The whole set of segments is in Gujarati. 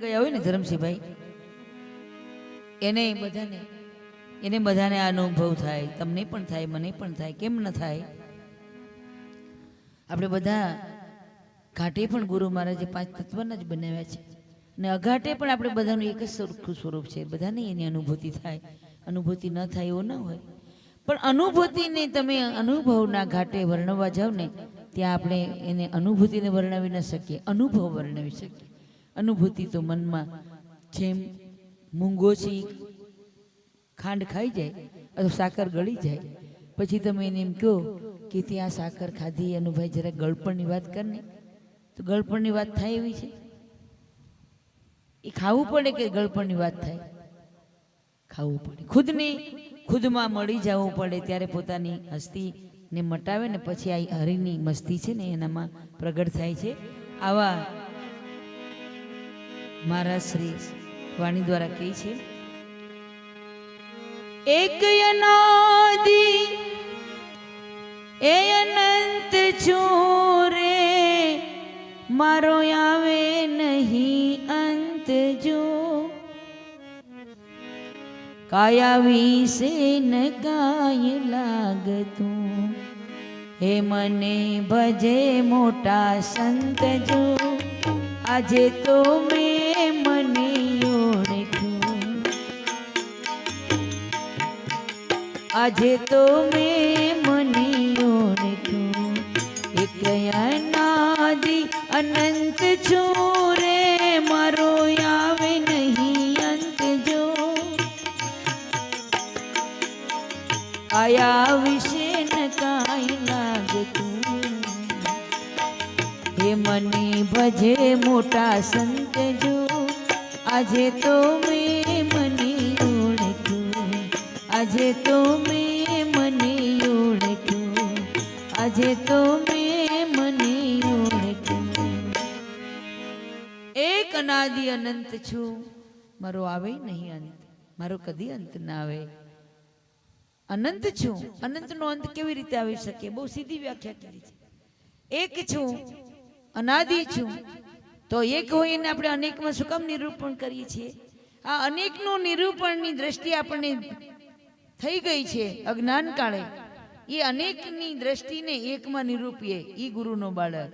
ગયા હોય ને ધરમસિંહભાઈ, એને બધાને એને બધાને અનુભવ થાય, તમને પણ થાય, મને પણ થાય, કેમ ન થાય? આપણે બધા ઘાટે પણ ગુરુ મહારાજે પાંચ તત્વના જ બનાવ્યા છે. અને અઘાટે પણ આપણે બધાનું એક જ સરખું સ્વરૂપ છે. બધાને એની અનુભૂતિ થાય. અનુભૂતિ ન થાય એવું ન હોય. પણ અનુભૂતિને તમે અનુભવના ઘાટે વર્ણવવા જાઓ ને, ત્યાં આપણે એને અનુભૂતિને વર્ણવી ન શકીએ, અનુભવ વર્ણવી શકીએ. અનુભૂતિ તો મનમાં જેમ મૂંગો ખાંડ ખાઈ જાય, અથવા સાકર ગળી જાય. પછી તમે એને એમ કહો કે ત્યાં સાકર ખાધી, એનું ભાઈ જરા ગળપણની વાત કરને. તો ગળપણની વાત થાય એવી છે? એ ખાવું પડે કે ગળપણની વાત થાય? ખાવું પડે. ખુદને ખુદમાં મળી જવું પડે ત્યારે પોતાની હસ્તીને મટાવે ને પછી આ હરિની મસ્તી છે ને એનામાં પ્રગટ થાય છે. આવા મારા શ્રી વાણી દ્વારા કહે છે, એક અનાદિ, એ અનંત છું મારો આવે નહીં અંત જો. કાયા વિશે ન કાય લાગતું, હે મને ભજે મોટા સંત જો. આજે તો મેં આજે તો મેં મને ઓળખ્યું એક અનાદિ અનંત છું રે, મારો આવે નહીં અંત જો. આયા વિશે ન કાંઈ લાગતું. હે મને ભજે મોટા સંત જો. આજે તો મેં આજે તો મેં મને ઓળખ્યું. આજે તો મેં મને ઓળખ્યું. એક અનાદિ અનંત છું. મારો આવે નહીં અંત. મારો કદી અંત ના આવે. અનંત છું. અનંતનો અંત કેવી રીતે આવી શકે? બહુ સીધી વ્યાખ્યા કરી છે. એક છું. અનાદિ છું. તો એક હોય આપણે અનેકમાં શું કામ નિરૂપણ કરીએ છીએ. આ અનેકનું નિરૂપણની દ્રષ્ટિ આપણને થઈ ગઈ છે અજ્ઞાન કાળે. એ અનેકની દ્રષ્ટિને એકમાં નિરૂપીએ, એ ગુરુનો બાળક.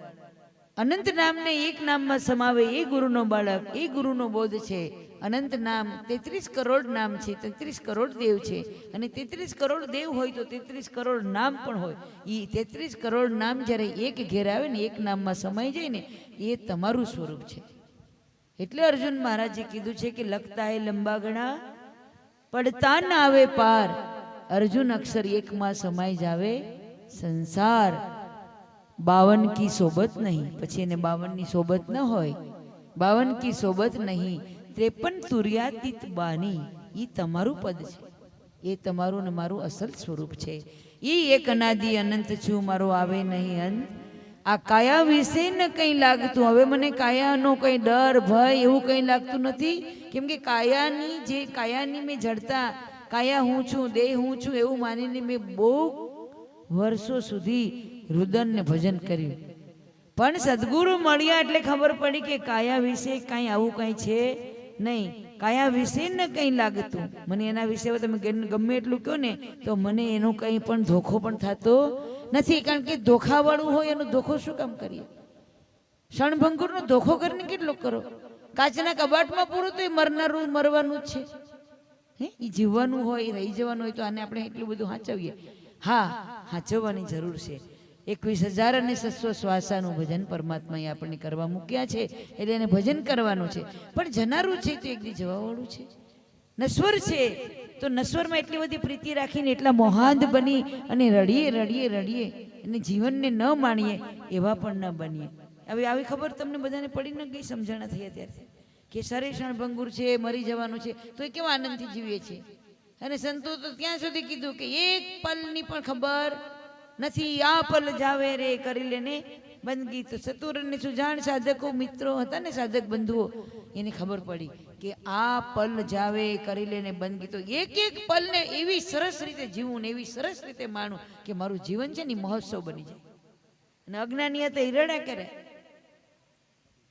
અનંત નામને એક નામમાં સમાવે, એ ગુરુનો બાળક, એ ગુરુનો બોધ છે. અનંત નામ તેત્રીસ કરોડ નામ છે, તેત્રીસ કરોડ દેવ છે. અને તેત્રીસ કરોડ દેવ હોય તો તેત્રીસ કરોડ નામ પણ હોય. એ તેત્રીસ કરોડ નામ જ્યારે એક ઘેર આવે ને એક નામમાં સમાઈ જાય ને, એ તમારું સ્વરૂપ છે. એટલે અર્જુન મહારાજે કીધું છે કે લખતા એ લંબા ગણા પડતા ના આવે પાર. અર્જુન અક્ષર એકમાં સમાઈ જાવે, સંસાર. બાવન કી સોબત નહીં, પછી એને બાવનની સોબત ન હોય. બાવન કી સોબત નહીં, ત્રેપન તુર્યાતીત બાની એ તમારું પદ છે. એ તમારું ને મારું અસલ સ્વરૂપ છે. એ એક અનાદિ અનંત છું, મારો આવે નહીં અંત. આ કાયા વિશે ને કંઈ લાગતું. હવે મને કાયાનો કંઈ ડર, ભય એવું કંઈ લાગતું નથી. કેમ કે કાયાની જે, કાયાની મેં જડતા, કાયા હું છું, દેહ હું છું એવું માનીને મેં બહુ વર્ષો સુધી રુદનને ભજન કર્યું. પણ સદગુરુ મળ્યા એટલે ખબર પડી કે કાયા વિશે કાંઈ આવું કાંઈ છે નહીં. કાયા વિશે ને કંઈ લાગતું. મને એના વિશે તમે ગમે એટલું કહો ને, તો મને એનો કંઈ પણ ધોખો પણ થતો નથી. કારણ કે ધોખાવાળું હોય એનો ધોખો શું કામ કરીએ? ક્ષણભંગુરનો ધોખો કરીને કેટલો કરો? કાચના કબાટમાં પૂરું તો એ મરનારું મરવાનું જ છે. હે? એ જીવવાનું હોય રહી જવાનું હોય, તો આને આપણે એટલું બધું સાચવીએ હા સાચવવાની જરૂર છે. એકવીસ હજાર અને સસ્સો શ્વાસાનું ભજન પરમાત્માએ આપણને કરવા મૂક્યા છે. એટલે એને ભજન કરવાનું છે. પણ જનારું છે તો એકદી જવાવાળું છે. નશ્વર છે તો નશ્વરમાં એટલી બધી પ્રીતિ રાખીને એટલા મોહાંધ બની અને રડીએ રડીએ રડીએ અને જીવનને ન માણીએ એવા પણ ન બનીએ. હવે આવી ખબર તમને બધાને પડી ન ગઈ? સમજણા થઈ અત્યારથી કે સરે ભંગુર છે, મરી જવાનું છે, તો એ કેવા આનંદથી જીવીએ છીએ અને સંતો તો ત્યાં સુધી કીધું કે એક પલની પણ ખબર નથી આ પલ જાવે રે કરી લેને. બંદગી તો સતુરને સુજાણ સાધકો મિત્રો હતા ને સાધક બંધુઓ, એને ખબર પડી કે આ પલ જાવે કરી લેને બંદગી તો એક એક પલને એવી સરસ રીતે જીવું ને એવી સરસ રીતે માણું કે મારું જીવન છે ને મહોત્સવ બની જાય. અને અજ્ઞાની હતા એ રડ્યા કરે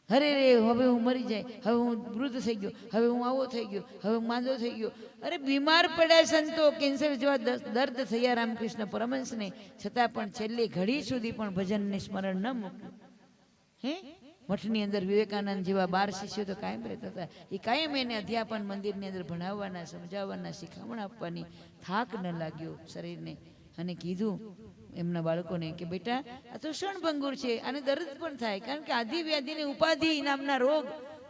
અરે રે, હવે હું મરી જાય, હવે હું વૃદ્ધ થઈ ગયો, હવે હું આવો થઈ ગયો, હવે હું માંદો થઈ ગયો. અરે બીમાર પડ્યા સંતો કેન્સર જેવા દર્દ થયા રામકૃષ્ણ પરમહંસને, છતાં પણ છેલ્લી ઘડી સુધી પણ ભજનને સ્મરણ ન મૂક્યું. હે? મઠની અંદર વિવેકાનંદ જેવા બાર શિષ્યો તો કાયમ રહેતા હતા. એ કાયમ એને અધ્યાપન મંદિરની અંદર ભણાવવાના, સમજાવવાના, શિખામણ આપવાની થાક ન લાગ્યો શરીરને. અને કીધું એમના બાળકોને કે બેટા, આ તો ક્ષણભંગુર છે અને દર્દ પણ થાય, કારણ કે આધિ વ્યાધિ ઉપાધિ નામના રોગ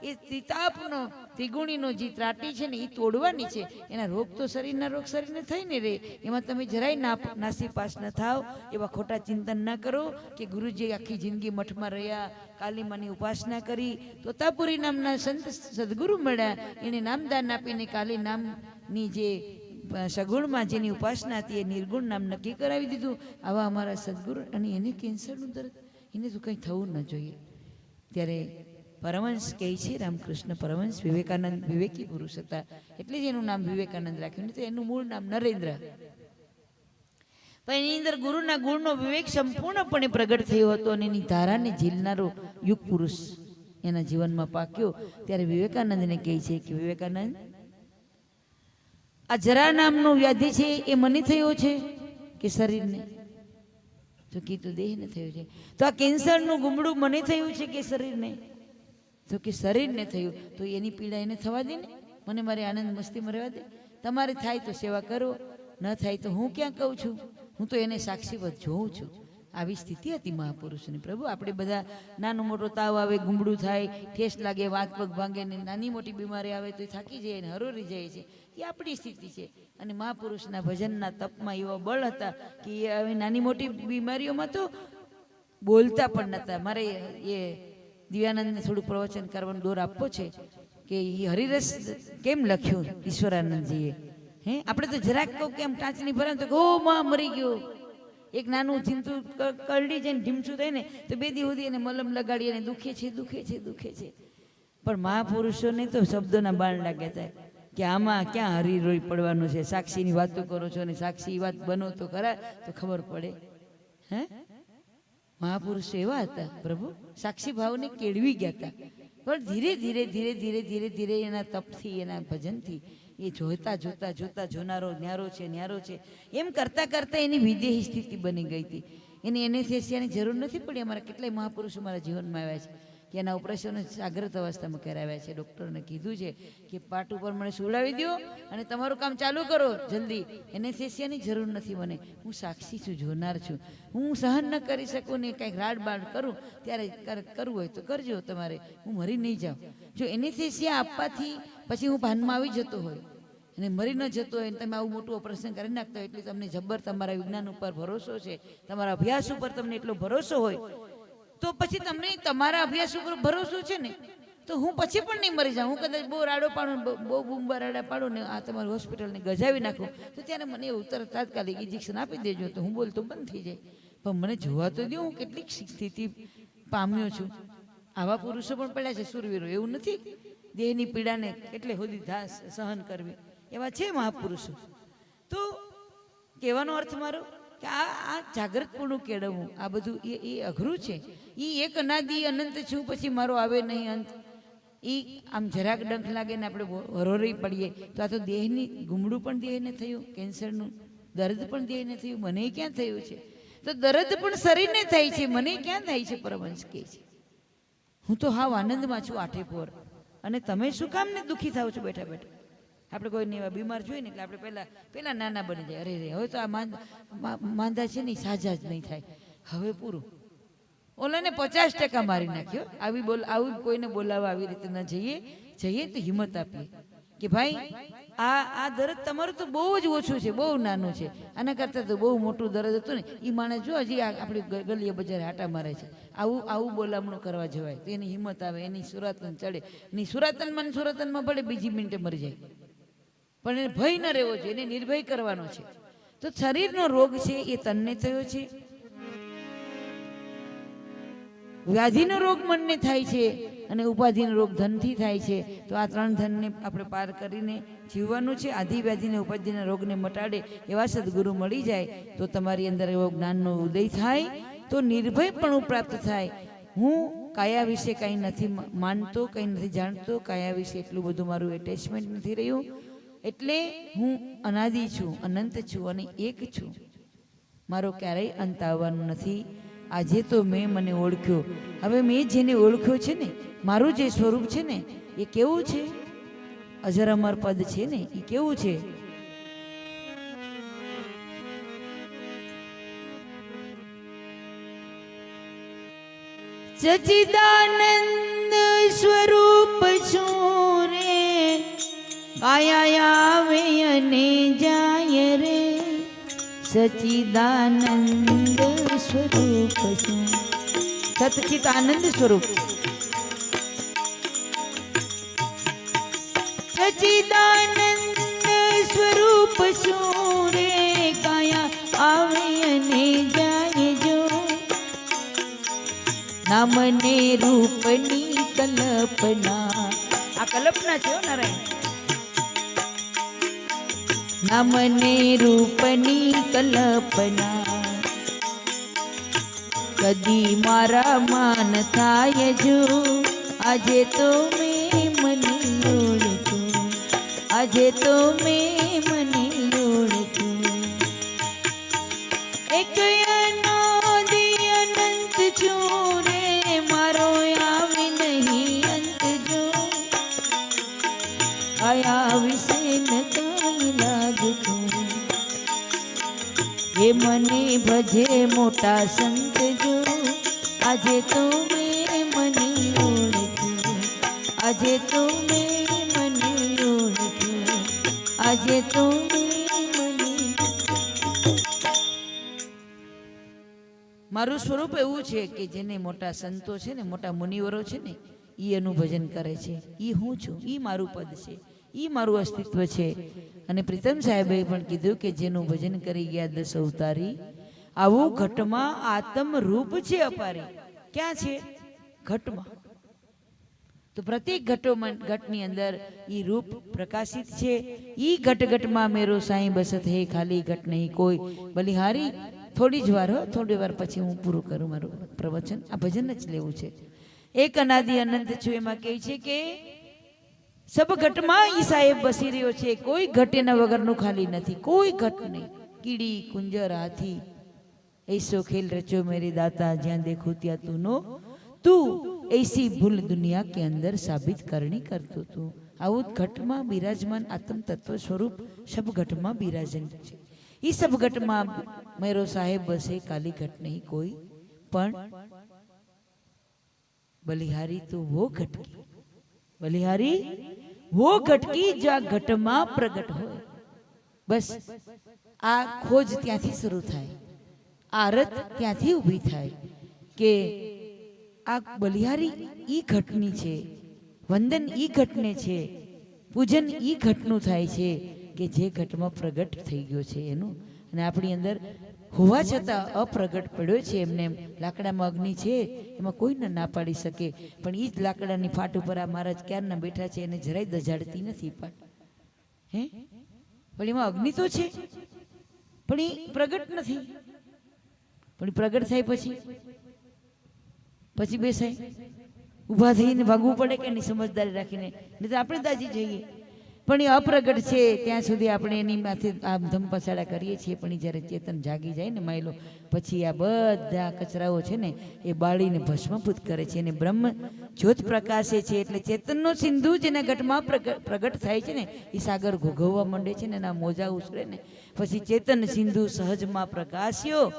એ ત્રિતાપનો ત્રિગુણીનો જે ત્રાટી છે ને એ તોડવાની છે. એના રોગ તો શરીરના રોગ શરીરને થઈને રહે એમાં તમે જરાય ના નાસીપાસ ન થાવ, એવા ખોટા ચિંતન ન કરો કે ગુરુજી આખી જિંદગી મઠમાં રહ્યા, કાલીમાની ઉપાસના કરી, તોતાપુરી નામના સંત સદગુરુ મળ્યા. એણે નામદાન આપીને કાલી નામની જે અ, માજીની જેની ઉપાસના હતી એ નિર્ગુણ નામ નક્કી કરાવી દીધું. આવા અમારા સદગુરુ અને એને કેન્સરનું દર્દ એને તો કંઈ થવું ન જોઈએ. ત્યારે પરમહંસ કહે છે રામકૃષ્ણ પરમહંસ વિવેકાનંદ વિવેકી પુરુષ હતા. એટલે જ એનું નામ વિવેકાનંદ રાખ્યું. તો એનું મૂળ નામ નરેન્દ્ર. પણ એની અંદર ગુરુના ગુણનો વિવેક સંપૂર્ણપણે પ્રગટ થયો હતો અને એની ધારાને ઝીલનારો યુગ પુરુષ એના જીવનમાં પાક્યો. ત્યારે વિવેકાનંદને કહે છે કે વિવેકાનંદ આ જરા નામનો વ્યાધિ છે એ મને થયો છે કે શરીરને? તો કીધું, દેહને થયું છે. તો આ કેન્સરનું ગુમડું મને થયું છે કે શરીરને? તો કે શરીરને થયું. તો એની પીડા એને થવા દે ને? મને મારી આનંદ મસ્તીમાં રહેવા દે. તમારે થાય તો સેવા કરો, ન થાય તો હું ક્યાં કહું છું? હું તો એને સાક્ષીવત જોઉં છું. આવી સ્થિતિ હતી મહાપુરુષની. પ્રભુ, આપણે બધા નાનો મોટો તાવ આવે ગુમડું થાય, ઠેસ લાગે, વાત પગ ભાંગે ને નાની મોટી બીમારી આવે તો થાકી જાય ને હરોરી જાય છે. એ આપણી સ્થિતિ છે. અને મહાપુરુષના ભજનના તપમાં એવા બળ હતા કે એ આવી નાની મોટી બીમારીઓમાં તો બોલતા પણ નહોતા મારે એ દિવ્યાનંદને થોડું પ્રવચન કરવાનો દોર આપવો છે કે એ હરિરસ કેમ લખ્યું ઈશ્વરાનંદજીએ? હે? આપણે તો જરાક કહું કેમ ટાંચની ભરાય તો ગો માં મરી ગયો. એક નાનું ચીમતું ક- કરડી જાય ને ઢીમચું થાય ને તો બે દી સુધી એને મલમ લગાડી અને દુખે છે દુખે છે દુખે છે. પણ મહાપુરુષોને તો શબ્દોના બાણ લાગ્યા હતા કે આમાં ક્યાં હરીરોઈ પડવાનું છે? સાક્ષીની વાતો કરો છો અને સાક્ષી વાત બનો તો ખરા, તો ખબર પડે. હે? મહાપુરુષો એવા હતા, પ્રભુ. સાક્ષી ભાવને કેળવી ગયા હતા. પણ ધીરે ધીરે ધીરે ધીરે ધીરે ધીરે એના તપથી, એના ભજનથી એ જોતા જોતા જોતા જોનારો, ન્યારો છે ન્યારો છે. એમ કરતાં કરતાં એની વિદેહી સ્થિતિ બની ગઈ હતી. એની એનેસ્થેસિયાની જરૂર નથી પડી. અમારા કેટલાય મહાપુરુષો મારા જીવનમાં આવ્યા છે. કે એના ઓપરેશન જાગ્રત અવસ્થામાં કરાવ્યા છે. ડૉક્ટરને કીધું છે કે પાટ ઉપર મને સુવડાવી દો અને તમારું કામ ચાલુ કરો. જલ્દી. એનેસ્થેસિયાની જરૂર નથી મને. હું સાક્ષી છું, જોનાર છું. હું સહન ન કરી શકું ને કંઈક રાડ બાડ કરું, ત્યારે કર- કરવું હોય તો કરજો તમારે. હું મરી નહીં જાઉં. જો એનેસ્થેસિયા આપવાથી પછી હું ભાનમાં આવી જતો હોય અને મરી ન જતો હોય તમે આવું મોટું ઓપરેશન કરી નાખતા હોય, એટલે તમને જબ્બર તમારા વિજ્ઞાન ઉપર ભરોસો છે. તમારા અભ્યાસ ઉપર તમને એટલો ભરોસો હોય તો પછી તમને તમારા અભ્યાસ ઉપર ભરોસો છે ને? તો હું પછી પણ નહીં મરી જાઉં. હું કદાચ બહુ રાડો પાડું બહુ- બહુ બૂમબા રાડા પાડું ને આ તમારી હોસ્પિટલને ગજાવી નાખું, તો ત્યારે મને એવું તરત તાત્કાલિક ઇન્જેક્શન આપી દેજો. તો હું બોલતો બંધ થઈ જાય. પણ મને જોવા તો દો હું કેટલીક સ્થિતિ પામ્યો છું. આવા પુરુષો પણ પડ્યા છે, સુરવીરો. એવું નથી દેહની પીડાને કેટલે સુધી સહન કરવી. એવા છે મહાપુરુષો. તો કહેવાનો અર્થ મારો કે આ આ જાગૃતપણું કેળવવું, આ બધું એ એ અઘરું છે. એ એક અનાદિ અનંત છું, પછી મારો આવે નહીં અંત. એ આમ જરાક ડંખ લાગે ને આપણે હરોરી પડીએ, તો આ તો દેહની ગુમડું પણ દેહને થયું, કેન્સરનું દર્દ પણ દેહને થયું મને ક્યાં થયું છે? તો દર્દ પણ શરીરને થાય છે મને ક્યાં થાય છે પરમંશ કહે છે. હું તો હાવ આનંદમાં છું આઠે પોર. અને તમે શું કામ ને દુઃખી થાવ છો બેઠા બેઠા? આપણે કોઈને એવા બીમાર જોઈએ ને એટલે આપણે પહેલા પહેલાં નાના બની જાય. અરે રે હવે તો આ માંદા છે ને સાજા જ નહીં થાય. હવે પૂરું. ઓલાને પચાસ ટકા મારી નાખ્યો. આવી બોલ આવું કોઈને બોલાવવા આવી રીતે ન જઈએ. જઈએ તો હિંમત આપીએ. કે ભાઈ, આ આ દર્દ તમારું તો બહુ જ ઓછું છે, બહુ નાનું છે. આના કરતાં તો બહુ મોટું દર્દ હતું ને. એ માણસ જો હજી આપણી ગલીએ બજારે આટા મારે છે. આવું આવું બોલામણું કરવા જવાય. તો એની હિંમત આવે, એની સુરાતન ચડે. ની સુરાતનમાં ને સુરાતનમાં ભલે બીજી મિનિટે મરી જાય. પણ એને ભય ન રહેવો જોઈએ, એને નિર્ભય કરવાનો છે. તો શરીરનો રોગ છે એ તનને થયો છે. વ્યાધિનો રોગ મનને થાય છે અને ઉપાધિનો રોગ ધનથી થાય છે. તો આ ત્રણ ધનને આપણે પાર કરીને જીવવાનું છે. આધિ વ્યાધિને ઉપાધિના રોગને મટાડે એવા સદગુરુ મળી જાય તો તમારી અંદર એવો જ્ઞાનનો ઉદય થાય. તો નિર્ભયપણું પ્રાપ્ત થાય. હું કાયા વિશે કંઈ નથી માનતો, કંઈ નથી જાણતો, કાયા વિશે એટલું બધું મારું એટેચમેન્ટ નથી રહ્યું. એટલે હું અનાદિ છું, અનંત છું અને એક છું. મારો ક્યારેય અંત આવવાનો નથી. આજે તો મેં મને ઓળખ્યો. હવે મેં જેને ઓળખ્યો છે ને, મારું જે સ્વરૂપ છે ને, એ કેવું છે? અજર અમર પદ છે ને, એ કેવું છે? સચિદાનંદ સ્વરૂપ છું. કાયા આવે અને જાય રે. સચિદાનંદ સ્વરૂપ સતચિત આનંદ સ્વરૂપ. સચિદાનંદ સ્વરૂપ શું રે? કાયા આવે અને જાય જો. નામને રૂપની કલ્પના. આ કલ્પના છે નારાયણ. નામને રૂપની કલ્પના. કદી મારા માન થાય જો આજે તો મેં મને ઓળખ્યું આજે તો મેં મને ઓળખ્યું એક એ મને ભજે મોટા સંત જો. આજે તો મેં મને ઓળખ્યું. આજે તો મેં મને ઓળખ્યું. આજે તો મારું સ્વરૂપ એવું છે કે જેને મોટા સંતો છે ને, મોટા મુનિવરો છે ને એ એનું ભજન કરે છે. એ હું છું એ મારું પદ છે. એ મારું અસ્તિત્વ છે. અને પ્રીતમ સાહેબે પણ કીધું કે જેનું ભજન કરી ગયા દસ અવતારી, આવું ઘટમાં આત્મ રૂપ છે અપારી. ક્યાં છે? ઘટમાં. તો પ્રત્યેક ઘટોમાં ઘટની અંદર ઈ રૂપ પ્રકાશિત છે. ઈ ઘટ ઘટમાં મેરો સાંઈ બસત હે, ખાલી ઘટ નહીં કોઈ. બલિહારી, થોડી જ વાર હો, થોડી વાર પછી હું પૂરું કરું મારું પ્રવચન. આ ભજન જ લેવું છે. એક અનાદિ અનંત છું, એમાં કહે છે કે સબ ઘટમાં ઈ સાહેબ બસી રહ્યો છે. કોઈ ઘટ એના વગરનું ખાલી નથી. કોઈ ઘટ નહીં. કીડી, કુંજર, હાથી. એસો ખેલ રચો મેરી દાતા. જ્યાં દેખો ત્યાં તું નો. તું એસી ભૂલ દુનિયા કે અંદર સાબિત કરણી કરતો તું. આવું ઘટમાં બિરાજમાન આત્મ તત્વ સ્વરૂપ સબ ઘટમાં બિરાજન છે. ઈ સબ ઘટમાં મેરો સાહેબ બસે કાલી ઘટ નહીં કોઈ. પણ બલિહારી તું વો ઘટકી. બલિહારી, વો ઘટકી જ્યાં ઘટમાં પ્રગટ હોય. બસ, આ ખોજ ત્યાંથી શરૂ થાય. આરત ત્યાંથી ઊભી થાય કે આ બલિહારી ઈ ઘટની છે, વંદન ઈ ઘટને છે, પૂજન ઈ ઘટનું થાય છે કે જે ઘટમાં પ્રગટ થઈ ગયો છે એનું અને આપણી અંદર હોવા છતાં અપ્રગટ પડ્યો છે. એમને લાકડામાં અગ્નિ છે, એમાં કોઈને ના પાડી શકે. પણ એ જ લાકડાની ફાટ ઉપર આ મહારાજ ક્યારના બેઠા છે એને જરાય દજાડતી નથી પાટ હે? પણ એમાં અગ્નિ તો છે, પણ એ પ્રગટ નથી. પણ પ્રગટ થાય પછી? પછી બેસાય? ઊભા થઈને ભાગવું પડે કે નહીં? સમજદારી રાખીને. નહીં તો આપણે દાજી જઈએ. પણ એ અપ્રગટ છે. ત્યાં સુધી આપણે એની માથે આમ ધમ પછાડા કરીએ છીએ, પણ જ્યારે ચેતન જાગી જાય ને માયલો, પછી આ બધા કચરાઓ છે ને, એ બાળીને ભસ્મભૂત કરે છે. અને બ્રહ્મ જ્યોત પ્રકાશે છે, એટલે ચેતનનો સિંધુ જેના પ્રગ- પ્રગટ થાય છે ને, એ સાગર ઘોઘવવા માંડે છે ને એના મોજા ઉછળે ને, પછી ચેતન સિંધુ સહજમાં પ્રકાશ્યો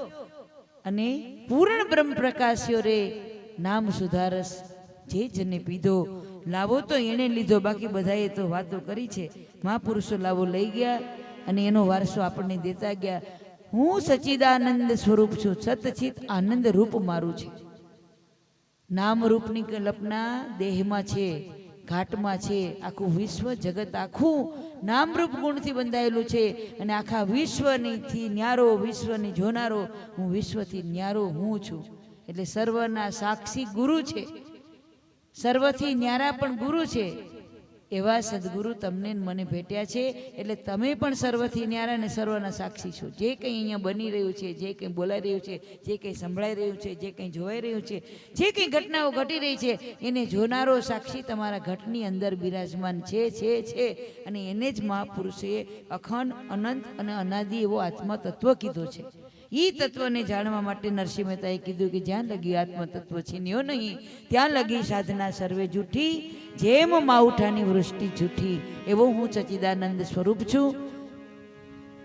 અને પૂર્ણ બ્રહ્મ પ્રકાશ્યો રે. નામ સુધારસ, જે જને પીધો લાવો તો એણે લીધો. બાકી બધાએ તો વાતો કરી છે. મહાપુરુષો લાવો લઈ ગયા અને એનો વારસો આપણને દેતા ગયા. હું સચિદાનંદ સ્વરૂપ છું. સતચિત આનંદ રૂપ મારું છે. નામ રૂપની કલ્પના દેહમાં છે, ઘાટમાં છે, આખું વિશ્વ જગત આખું નામરૂપ ગુણથી બંધાયેલું છે. અને આખા વિશ્વનીથી ન્યારો, વિશ્વની જોનારો, હું વિશ્વથી ન્યારો હું છું. એટલે સર્વના સાક્ષી ગુરુ છે. સર્વથી ન્યારા પણ ગુરુ છે. એવા સદગુરુ તમને મને ભેટ્યા છે, એટલે તમે પણ સર્વથી ન્યારા અને સર્વના સાક્ષી છો. જે કંઈ અહીંયા બની રહ્યું છે, જે કંઈ બોલાઈ રહ્યું છે, જે કંઈ સંભળાઈ રહ્યું છે, જે કંઈ જોવાઈ રહ્યું છે, જે કંઈ ઘટનાઓ ઘટી રહી છે, એને જોનારો સાક્ષી તમારા ઘટની અંદર બિરાજમાન છે છે છે. અને એને જ મહાપુરુષે અખંડ, અનંત અને અનાદિ એવો આત્મા કીધો છે. એ તત્વને જાણવા માટે નરસિંહ મહેતાએ કીધું કે જ્યાં લગી આત્મ તત્વ છીન્યો નહીં, ત્યાં લગી સાધના સર્વે જૂઠી, જેમ માવઠાની વૃષ્ટિ જૂઠી, એવો હું સચિદાનંદ સ્વરૂપ છું.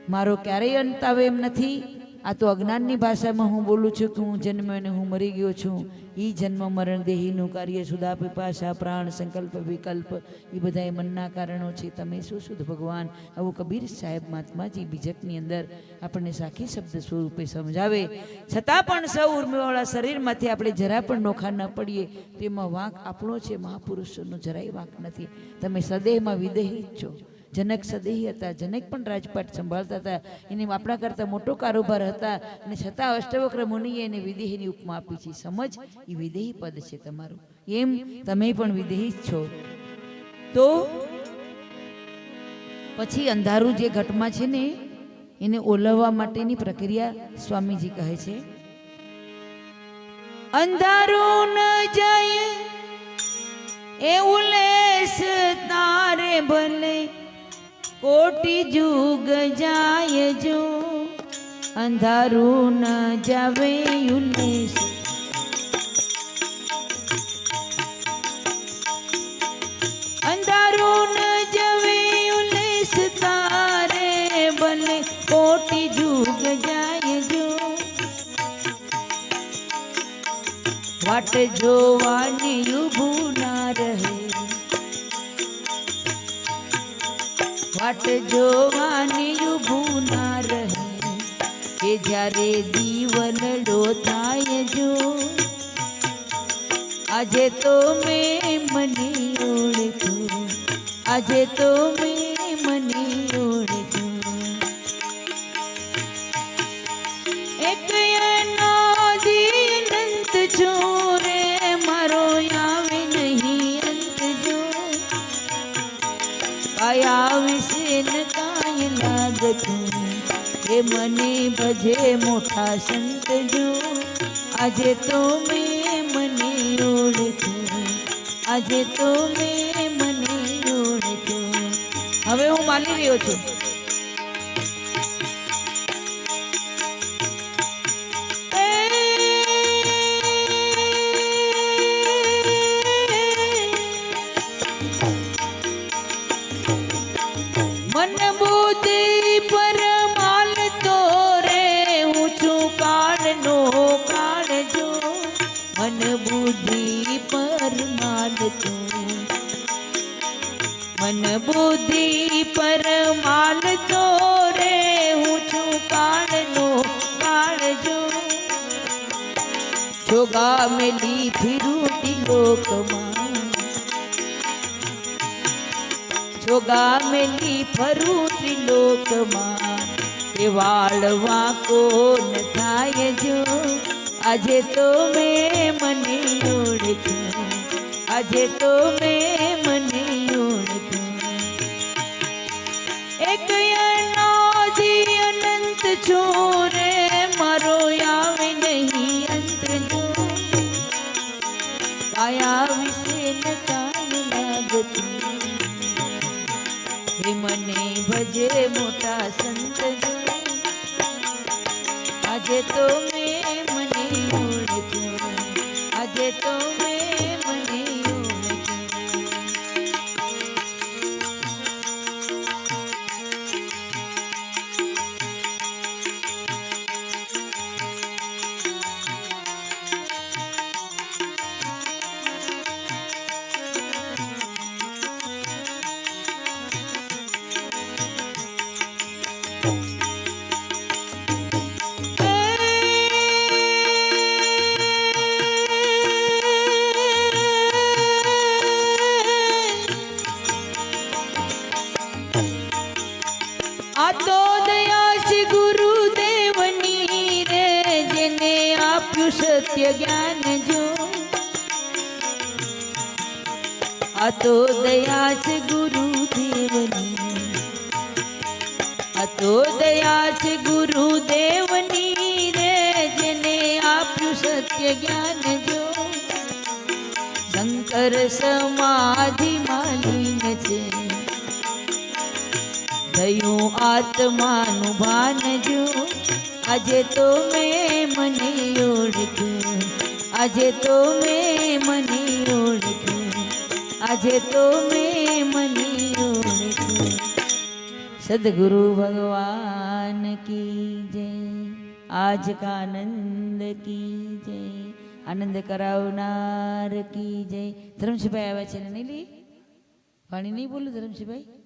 મારો ક્યારેય અંત આવે એમ નથી. આ તો અજ્ઞાનની ભાષામાં હું બોલું છું કે હું જન્મ અને હું મરી ગયો છું. એ જન્મ, મરણ, દેહીનું કાર્ય, સુધા પિપાશા પ્રાણ, સંકલ્પ, વિકલ્પ એ બધા એ મનના કારણો છે. તમે શું શુદ્ધ ભગવાન આવું કબીર સાહેબ મહાત્માજી બીજકની અંદર આપણને સાખી શબ્દ સ્વરૂપે સમજાવે. છતાં પણ સૌ ઉર્મિવાળા શરીરમાંથી આપણે જરા પણ નોખા ન પડીએ. તેમાં વાંક આપણો છે. મહાપુરુષોનો જરાય વાંક નથી. તમે સદેહમાં વિદેહી જ છો. જનક સદેહી હતા, જનક પણ રાજપાટ સંભાળતા હતા. એને આપણા કરતાં મોટો કારોબાર હતા અને છતાં અષ્ટવક્ર મુનિએ એને વિદેહીની ઉપમા આપી છે. સમજ? એ વિદેહી પદ છે તમારું. એમ તમે પણ વિદેહી જ છો. તો પછી અંધારું જે ઘટમાં છે ને, એને ઓલવવા માટેની પ્રક્રિયા સ્વામીજી કહે છે. અંધારું ન જાય એવું લેસ તારે ભલે કોટી જુગ જાય જો, અંધારું ન જાવે ઉલેસ અંધારું ન જવે ઉલેસ તારે બને કોટી જુગ જાય જો. વાટ જોવાની ઉભું ના રહે. વાટ જોવાની ઊભું ના રહે. કે જ્યારે દીવનડો થાય જો, આજે તો મેં મને ઓળખ્યું આજે તો મેં મને ઓળખ્યું એક અનંત જો લાગતું એ મને ભજે મોટા સંત જો આજે તો મેં મને ઓળખ્યું. આજે તો મેં મને ઓળખ્યું. હવે હું માની રહ્યો છું. મન બુદ્ધિ પર માલ ચોરે હું છું કાળનો કાળ જો જોગા મેલી ફિરું લોકમાં જોગા મેલી ફરું ત્રિલોકમાં એ વાળવા કોણ થાય જો? આજે તો મેં મને જોડજો આજે તો મેં સત્ય જ્ઞાન જો શંકર સમાધિ માલિન છે. થયું આત્માનું ભાન જો આજે તો મેં મને ઓળખ્યું આજે તો મેં મને ઓળખ્યું આજે તો મેં મને ઓળખ્યું સદગુરુ ભગવાન કી જય. આજ કા આનંદ કી જય આનંદ કરાવનાર કી જય ધરમશીભાઈ આવ્યા છે ને નહીં લી વાણી નહીં બોલું ધરમશીભાઈ